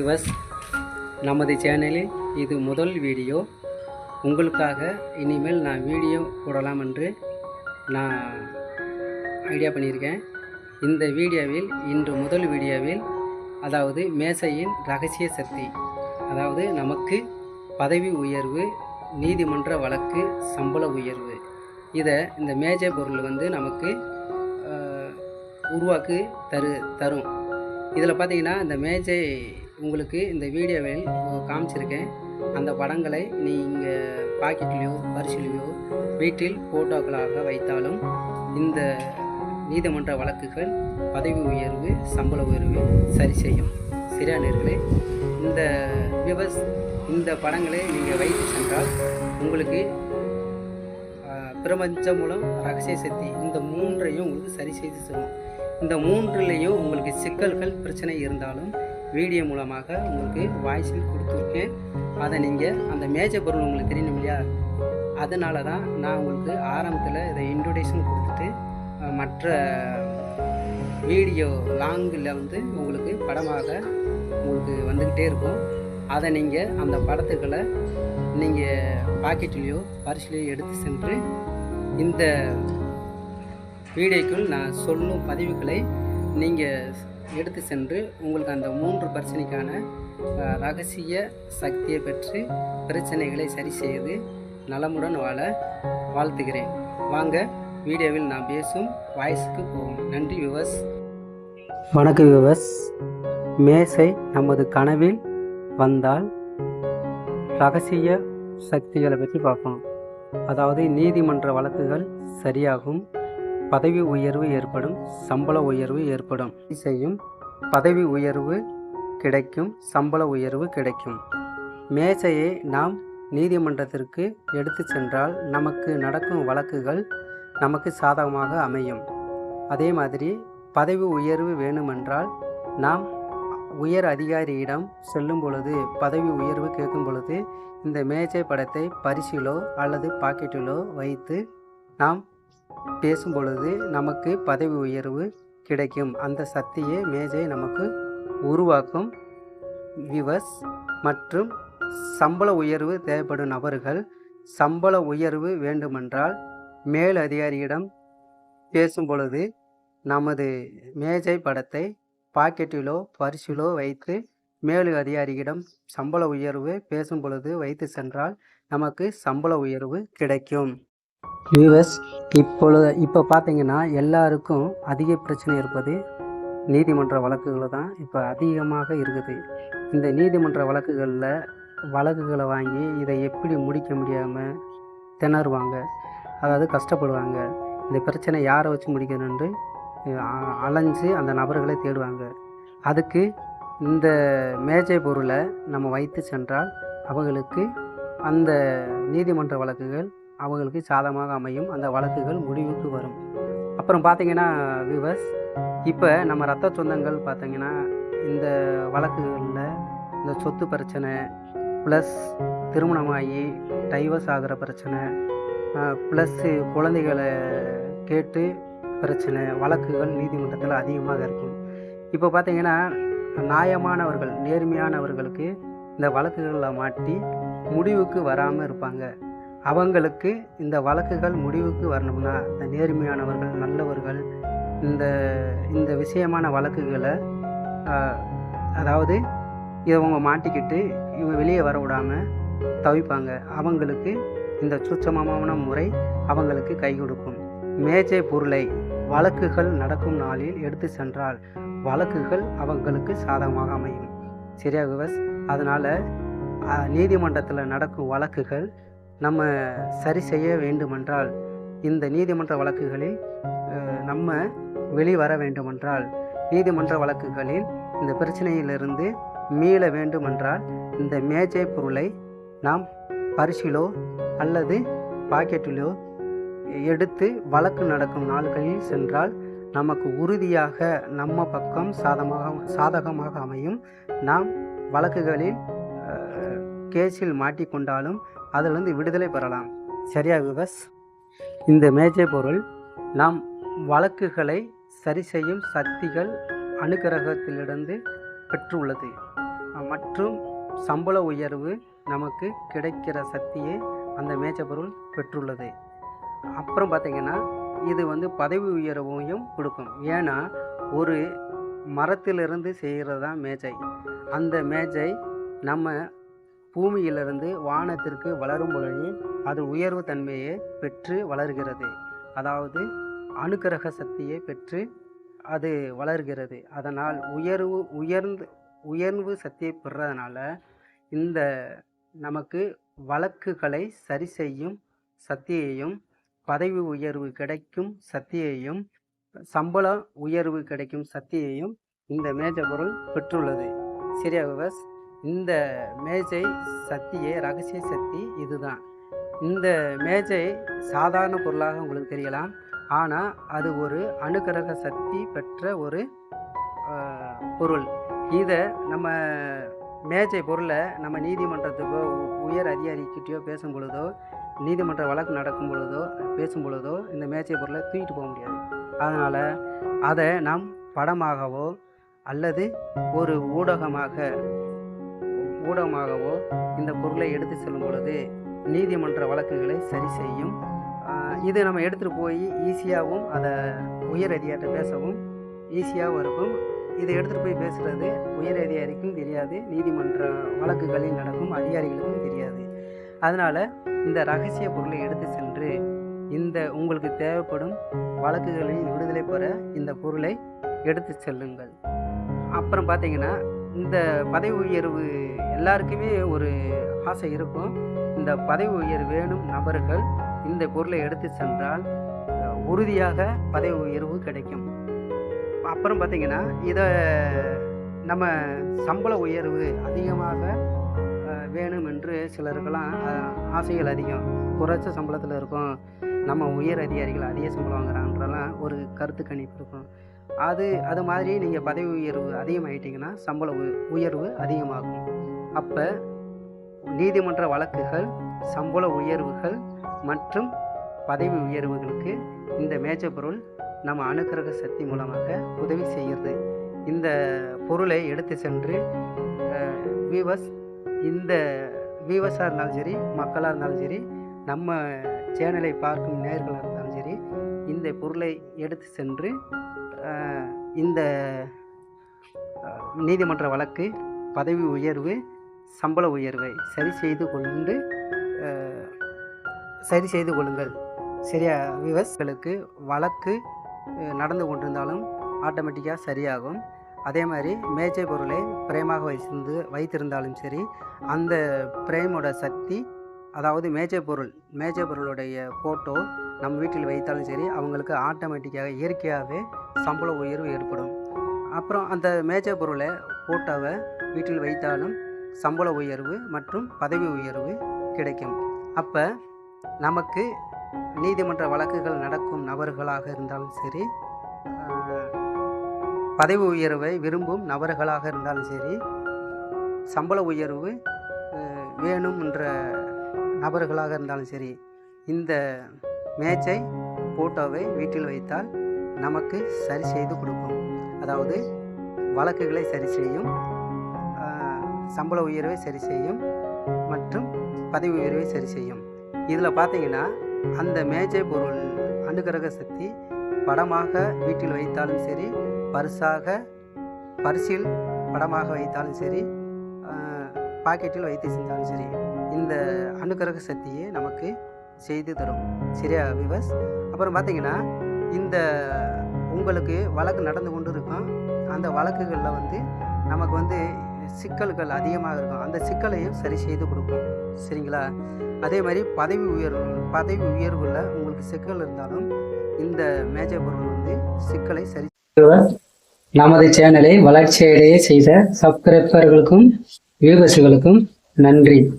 விவஸ் நமது சேனலில் இது முதல் வீடியோ. உங்களுக்காக இனிமேல் நான் வீடியோ போடலாம் என்று நான் ஐடியா பண்ணியிருக்கேன். இந்த வீடியோவில் இன்று முதல் வீடியோவில் அதாவது மேசையின் ரகசிய சக்தி அதாவது நமக்கு பதவி உயர்வு நீதிமன்ற வழக்கு சம்பள உயர்வு இதை இந்த மேஜை பொருள் வந்து நமக்கு உருவாக்கு தரு தரும். இதில் பார்த்தீங்கன்னா இந்த மேஜை உங்களுக்கு இந்த வீடியோவில் காமிச்சிருக்கேன். அந்த படங்களை நீங்கள் பாக்கெட்லேயோ பரிசிலையோ வீட்டில் ஃபோட்டோக்களாக வைத்தாலும் இந்த நீதிமன்ற வழக்குகள் பதவி உயர்வு சம்பள உயர்வு சரி செய்யும். சரியா இந்த விவஸ் இந்த படங்களை நீங்கள் வைத்து சென்றால் உங்களுக்கு பிரபஞ்சம் மூலம் ரகசிய சக்தி இந்த மூன்றையும் உங்களுக்கு சரி செய்து தரும். இந்த மூன்றுலேயும் உங்களுக்கு சிக்கல்கள் பிரச்சனை இருந்தாலும் வீடியோ மூலமாக உங்களுக்கு வாய்ஸில் கொடுத்துருக்கேன். அதை நீங்கள் அந்த மேஜை பொருள் உங்களுக்கு தெரியணும் இல்லையா? அதனால தான் நான் உங்களுக்கு ஆரம்பத்தில் இதை இன்ட்ரொடக்ஷன் கொடுத்துட்டு மற்ற வீடியோ லாங்கில் வந்து உங்களுக்கு படமாக உங்களுக்கு வந்துக்கிட்டே இருக்கும். அதை நீங்கள் அந்த படத்துக்களை நீங்கள் பாக்கெட்லேயோ பரிசுலையோ எடுத்து சென்று இந்த வீடியோக்குள் நான் சொல்லும் பதிவுகளை நீங்கள் எடுத்து சென்று உங்களுக்கு அந்த மூன்று பிரச்சனைக்கான ரகசிய சக்தியை பெற்று பிரச்சனைகளை சரி செய்து நலமுடன் வாழ வாழ்த்துகிறேன். வாங்க வீடியோவில் நான் பேசும் வாய்ஸுக்கு போவோம். நன்றி விவஸ் வணக்கம் விவஸ் மேசை நமது கனவில் வந்தால் ரகசிய சக்திகளை பற்றி பார்க்கணும் அதாவது நீதிமன்ற வழக்குகள் சரியாகும். பதவி உயர்வு ஏற்படும் சம்பள உயர்வு ஏற்படும். செய்யும் பதவி உயர்வு கிடைக்கும் சம்பள உயர்வு கிடைக்கும். மேசையை நாம் நீதிமன்றத்திற்கு எடுத்து சென்றால் நமக்கு நடக்கும் வழக்குகள் நமக்கு சாதகமாக அமையும். அதே மாதிரி பதவி உயர்வு வேணுமென்றால் நாம் உயர் அதிகாரியிடம் செல்லும் பொழுது பதவி உயர்வு கேட்கும் பொழுது இந்த மேஜை படத்தை பரிசிலோ அல்லது பாக்கெட்டிலோ வைத்து நாம் பேசும் பொழுது நமக்கு பதவி உயர்வு கிடைக்கும். அந்த சக்தியே மேஜை நமக்கு உருவாக்கும். விவஸ் மற்றும் சம்பள உயர்வு தேவைப்படும் நபர்கள் சம்பள உயர்வு வேண்டுமென்றால் மேல் அதிகாரியிடம் பேசும் பொழுது நமது மேஜை படத்தை பாக்கெட்டிலோ பரிசிலோ வைத்து மேலு அதிகாரியிடம் சம்பள உயர்வு பேசும் பொழுது வைத்து சென்றால் நமக்கு சம்பள உயர்வு கிடைக்கும். வியூவர்ஸ் இப்பொழுது இப்போ பார்த்தீங்கன்னா எல்லாருக்கும் அதிக பிரச்சனை இருப்பது நீதிமன்ற வழக்குகள் தான் இப்போ அதிகமாக இருக்குது. இந்த நீதிமன்ற வழக்குகளில் வழக்குகளை வாங்கி இதை எப்படி முடிக்க முடியாமல் திணறுவாங்க? அதாவது கஷ்டப்படுவாங்க. இந்த பிரச்சனை யாரை வச்சு முடிக்கணும்னு அலைஞ்சு அந்த நபர்களை தேடுவாங்க. அதுக்கு இந்த மேஜை பொருளை நம்ம வைத்து சென்றால் அவர்களுக்கு அந்த நீதிமன்ற வழக்குகள் அவங்களுக்கு சாதகமாக அமையும். அந்த வழக்குகள் முடிவுக்கு வரும். அப்புறம் பார்த்தீங்கன்னா விவஸ் இப்போ நம்ம ரத்த சொந்தங்கள் பார்த்தீங்கன்னா இந்த வழக்குகளில் இந்த சொத்து பிரச்சனை ப்ளஸ் திருமணமாகி டைவர்ஸ் ஆகிற பிரச்சனை ப்ளஸ்ஸு குழந்தைகளை கேட்டு பிரச்சனை வழக்குகள் நீதிமன்றத்தில் அதிகமாக இருக்கும். இப்போ பார்த்தீங்கன்னா நியாயமானவர்கள் நேர்மையானவர்களுக்கு இந்த வழக்குகளில் மாட்டி முடிவுக்கு வராமல் இருப்பாங்க. அவங்களுக்கு இந்த வழக்குகள் முடிவுக்கு வரணும்னா இந்த நேர்மையானவர்கள் நல்லவர்கள் இந்த இந்த விஷயமான வழக்குகளை அதாவது இவங்க மாட்டிக்கிட்டு இவங்க வெளியே வர விடாமல் தவிப்பாங்க. அவங்களுக்கு இந்த சுச்சமமான முறை அவங்களுக்கு கை கொடுக்கும். மேஜை பொருளை வழக்குகள் நடக்கும் நாளில் எடுத்து சென்றால் வழக்குகள் அவங்களுக்கு சாதகமாக அமையும். சரியா விவஸ்? அதனால் நீதிமன்றத்தில் நடக்கும் வழக்குகள் நம்ம சரி செய்ய வேண்டுமென்றால் இந்த நீதிமன்ற வழக்குகளில் நம்ம வெளிவர வேண்டுமென்றால் நீதிமன்ற வழக்குகளில் இந்த பிரச்சனையிலிருந்து மீள வேண்டுமென்றால் இந்த மேஜை பொருளை நாம் பரிசிலோ அல்லது பாக்கெட்டிலோ எடுத்து வழக்கு நடக்கும் நாள்களில் சென்றால் நமக்கு உறுதியாக நம்ம பக்கம் சாதமாக சாதகமாக அமையும். நாம் வழக்குகளில் கேஸில் மாட்டிக்கொண்டாலும் அதிலிருந்து விடுதலை பெறலாம். சரியா விவஸ்? இந்த மேஜை பொருள் நாம் வழக்குகளை சரி செய்யும் சக்திகள் அனுகிரகத்திலிருந்து பெற்றுள்ளது. மற்றும் சம்பள உயர்வு நமக்கு கிடைக்கிற சக்தியை அந்த மேய்ச்சப்பொருள் பெற்றுள்ளது. அப்புறம் பார்த்திங்கன்னா இது வந்து பதவி உயர்வையும் கொடுக்கும். ஏன்னா ஒரு மரத்திலிருந்து செய்கிறது தான் மேஜை. அந்த மேஜை நம்ம பூமியிலிருந்து வானத்திற்கு வளரும் பொழுது அது உயர்வு தன்மையை பெற்று வளர்கிறது. அதாவது அணுக்கரக சக்தியை பெற்று அது வளர்கிறது. அதனால் உயர்வு உயர்ந்து உயர்வு சக்தியை பெறதுனால இந்த நமக்கு வழக்குகளை சரி செய்யும் சக்தியையும் பதவி உயர்வு கிடைக்கும் சக்தியையும் சம்பள உயர்வு கிடைக்கும் சக்தியையும் இந்த மேஜ பொருள் பெற்றுள்ளது. சரியா விவஸ் இந்த மேஜை சக்தியே ரகசிய சக்தி இதுதான். இந்த மேஜை சாதாரண பொருளாக உங்களுக்கு தெரியலாம். ஆனால் அது ஒரு அணுக்கரக சக்தி பெற்ற ஒரு பொருள். இதை நம்ம மேஜை பொருளை நம்ம நீதிமன்றத்துக்கோ உயர் அதிகாரிக்கிட்டேயோ பேசும் பொழுதோ நீதிமன்ற வழக்கு நடக்கும் பொழுதோ பேசும் பொழுதோ இந்த மேஜை பொருளை தூக்கிட்டு போக முடியாது. அதனால் அதை நாம் படமாகவோ அல்லது ஒரு ஊடகமாக ஊடகமாகவோ இந்த பொருளை எடுத்து செல்லும் பொழுது நீதிமன்ற வழக்குகளை சரி செய்யும். இது நம்ம எடுத்துகிட்டு போய் ஈஸியாகவும் அதை உயர் அதிகாரிட்ட பேசவும் ஈஸியாகவும் இருக்கும் இதை எடுத்துகிட்டு போய் பேசுகிறது உயர் அதிகாரிக்கும் தெரியாது நீதிமன்ற வழக்குகளில் நடக்கும் அதிகாரிகளுக்கும் தெரியாது. அதனால் இந்த ரகசிய பொருளை எடுத்து சென்று இந்த உங்களுக்கு தேவைப்படும் வழக்குகளில் விடுதலை பெற இந்த பொருளை எடுத்து செல்லுங்கள். அப்புறம் பார்த்தீங்கன்னா இந்த பதவி உயர்வு எல்லாருக்குமே ஒரு ஆசை இருக்கும். இந்த பதவி உயர்வு வேணும் நபர்கள். இந்த பொருளை எடுத்து சென்றால் உறுதியாக பதவி உயர்வு கிடைக்கும். அப்புறம் பார்த்திங்கன்னா இதை நம்ம சம்பள உயர்வு அதிகமாக வேணும் என்று சிலருக்கெல்லாம் ஆசைகள் அதிகம். குறைச்ச சம்பளத்தில் இருக்கும். நம்ம உயர் அதிகாரிகள் அதிக சம்பளம் வாங்குறான்றலாம் ஒரு கருத்து கணிப்பு இருக்கும். அது அது மாதிரி நீங்கள் பதவி உயர்வு அதிகமாகிட்டிங்கன்னா சம்பள உயர்வு அதிகமாகும். அப்போ நீதிமன்ற வழக்குகள் சம்பள உயர்வுகள் மற்றும் பதவி உயர்வுகளுக்கு இந்த மேஜை பொருள் நம்ம அணுக்கிரக சக்தி மூலமாக உதவி செய்கிறது. இந்த பொருளை எடுத்து சென்று விவஸ் இந்த வீவஸாக இருந்தாலும் சரி மக்களாக இருந்தாலும் சரி நம்ம சேனலை பார்க்கும் நேயர்களாக இருந்தாலும் சரி இந்த பொருளை எடுத்து சென்று இந்த நீதிமன்ற வழக்கு பதவி உயர்வு சம்பள உயர்வை சரி செய்து கொண்டு சரி செய்து கொள்ளுங்கள். சரியா விவசாயிகளுக்கு வழக்கு நடந்து கொண்டிருந்தாலும் ஆட்டோமேட்டிக்காக சரியாகும். அதே மாதிரி மேஜை பொருளை பிரேமாக வைத்திருந்து வைத்திருந்தாலும் சரி அந்த பிரேமோட சக்தி அதாவது மேஜை பொருள் மேஜை பொருளுடைய ஃபோட்டோ நம்ம வீட்டில் வைத்தாலும் சரி அவங்களுக்கு ஆட்டோமேட்டிக்காக இயற்கையாகவே சம்பள உயர்வு ஏற்படும். அப்புறம் அந்த மேஜை பொருளை ஃபோட்டோவை வீட்டில் வைத்தாலும் சம்பள உயர்வு மற்றும் பதவி உயர்வு கிடைக்கும். அப்போ நமக்கு நீதிமன்ற வழக்குகள் நடக்கும் நபர்களாக இருந்தாலும் சரி பதவி உயர்வை விரும்பும் நபர்களாக இருந்தாலும் சரி சம்பள உயர்வு வேணும் என்ற நபர்களாக இருந்தாலும் சரி இந்த மேட்சை ஃபோட்டோவை வீட்டில் வைத்தால் நமக்கு சரி செய்து கொடுக்கும். அதாவது வழக்குகளை சரி செய்யும் சம்பள உயர்வை சரி செய்யும் மற்றும் பதவி உயர்வை சரி செய்யும். இதில் பார்த்தீங்கன்னா அந்த மேஜை பொருள் அணுகிரக சக்தி படமாக வீட்டில் வைத்தாலும் சரி பரிசாக பரிசில் படமாக வைத்தாலும் சரி பாக்கெட்டில் வைத்து செஞ்சாலும் சரி இந்த அணுகிரக சக்தியை நமக்கு செய்து தரும். சரியா விவஸ் அப்புறம் பார்த்தீங்கன்னா இந்த உங்களுக்கு வழக்கு நடந்து கொண்டு இருக்கும் அந்த வழக்குகளில் வந்து நமக்கு வந்து சிக்கல்கள் அதிகமாக இருக்கும். அந்த சிக்கலையும் சரி செய்து கொடுக்கும். சரிங்களா? அதே மாதிரி பதவி உயர்வு பதவி உயர்வுல உங்களுக்கு சிக்கல் இருந்தாலும் இந்த மேஜை பொருள் வந்து சிக்கலை சரி நமது சேனலை வளர்ச்சியடைய செய்த சப்ஸ்கிரைபர்களுக்கும் வியூவர்ஸுகளுக்கும் நன்றி.